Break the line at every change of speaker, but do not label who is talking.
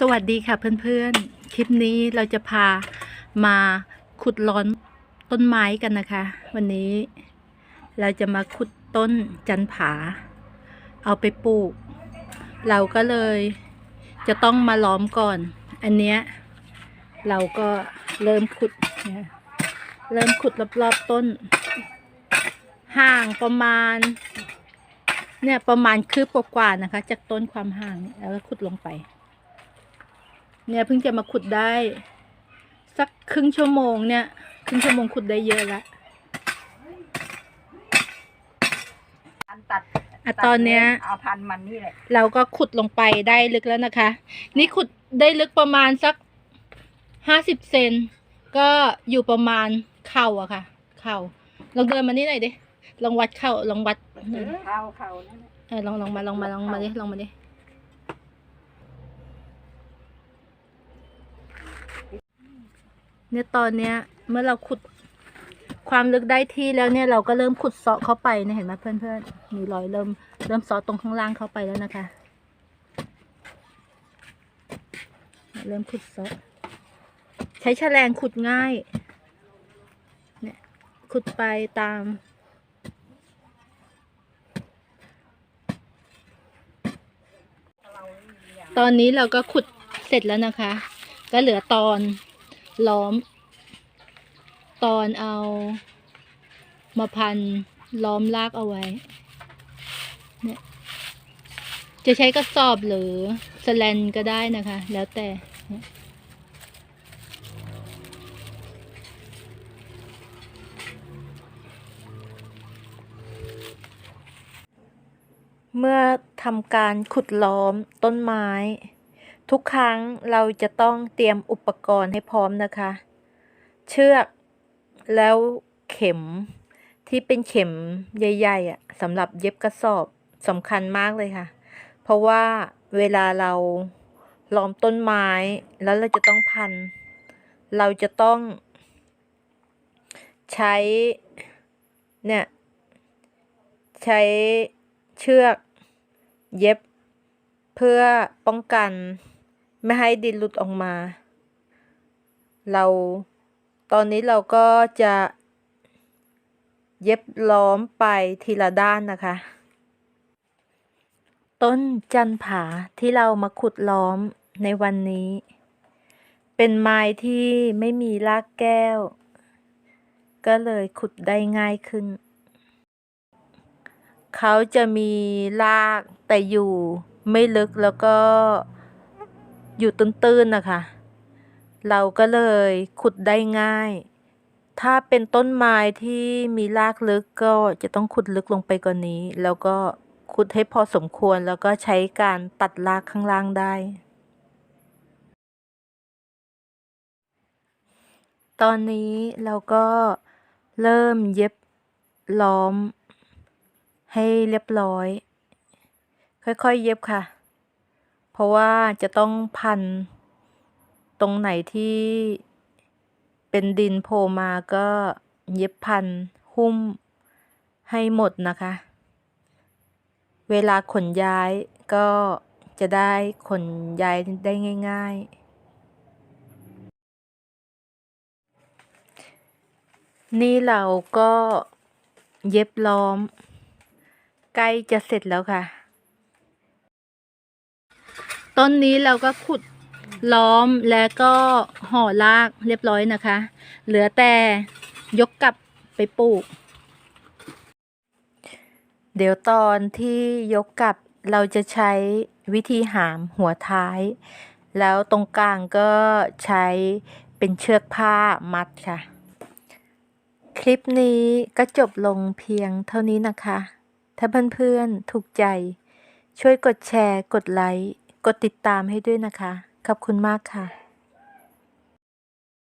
สวัสดีค่ะเพื่อนๆ คลิปนี้เราจะพามาขุดร้อนต้นไม้กันนะคะ วันนี้เราจะมาขุดต้นจันผา เอาไปปลูก เราก็เลยจะต้องมาล้อมก่อน อันเนี้ยเราก็เริ่มขุดเริ่มขุดรอบๆต้น ห่างประมาณ เนี่ยประมาณคืบกว่านะคะ จากต้นความห่างแล้วก็ขุดลงไป เนี่ยเพิ่งจะมาขุดได้ สักครึ่งชั่วโมงเนี่ยครึ่งชั่วโมงขุดได้เยอะแล้ว
พันตัด
อะตอนเนี้ย
เอาพันมันนี่แหละ
เราก็ขุดลงไปได้ลึกแล้วนะคะ นี่ขุดได้ลึกประมาณสักห้าสิบเซนก็อยู่ประมาณเข่าอะค่ะ เข่าลองเดินมานี่หน่อยดิลองวัดเข่าลองวัดหน่อยดิ
เข้าเขานั่นแหละ
เออลองลองมาลองมาลองมาดิลองมาดิ เนี่ยตอนเนี้ยเมื่อเราขุดความลึกได้ที่แล้วเนี่ยเราก็เริ่มขุดเซาะเข้าไปนะเห็นไหมเพื่อนๆมีรอยเริ่มเริ่มเซาะตรงข้างล่างเข้าไปแล้วนะคะ เริ่มขุดเซาะใช้แฉลงขุดง่ายเนี่ยขุดไปตามตอนนี้เราก็ขุดเสร็จแล้วนะคะ ก็เหลือตอน ล้อม ตอนเอา มาพันล้อมรากเอาไว้เนี่ยจะใช้กระสอบหรือสแลนก็ได้นะคะ แล้วแต่เมื่อทำการขุดล้อมต้นไม้ ทุกครั้งเราจะต้องเตรียมอุปกรณ์ให้พร้อมนะคะ เชือกแล้วเข็มที่เป็นเข็มใหญ่ๆอะสำหรับเย็บกระสอบสำคัญมากเลยค่ะ เพราะว่าเวลาเราล้อมต้นไม้แล้วเราจะต้องพัน เราจะต้องใช้เนี่ยใช้เชือกเย็บเพื่อป้องกัน ไม่ให้ดินหลุดออกมา เราตอนนี้เราก็จะเย็บล้อมไปทีละด้านนะคะ ต้นจันผาที่เรามาขุดล้อมในวันนี้ เป็นไม้ที่ไม่มีรากแก้ว ก็เลยขุดได้ง่ายขึ้น เขาจะมีรากแต่อยู่ไม่ลึกแล้วก็ อยู่ตื้นๆนะคะ เราก็เลยขุดได้ง่าย ถ้าเป็นต้นไม้ที่มีรากลึกก็จะต้องขุดลึกลงไปกว่านนี้ แล้วก็ขุดให้พอสมควรแล้วก็ใช้การตัดรากข้างล่างได้ ตอนนี้เราก็เริ่มเย็บล้อมให้เรียบร้อย ค่อยๆ เย็บค่ะ เพราะว่าจะต้องพัน ตรงไหนที่เป็นดินโผล่มาก็เย็บพันหุ้มให้หมดนะคะ เวลาขนย้ายก็จะได้ขนย้ายได้ง่าย ๆ นี่เราก็เย็บล้อม ใกล้จะเสร็จแล้วค่ะ ต้นนี้เราก็ขุดล้อมแล้วก็ห่อรากเรียบร้อยนะคะ เหลือแต่ยกกลับไปปลูก เดี๋ยวตอนที่ยกกลับเราจะใช้วิธีหามหัวท้าย แล้วตรงกลางก็ใช้เป็นเชือกผ้ามัดค่ะ คลิปนี้ก็จบลงเพียงเท่านี้นะคะ ถ้าเพื่อนๆถูกใจ ช่วยกดแชร์กดไลค์ กดติดตามให้ด้วยนะคะ ขอบคุณมากค่ะ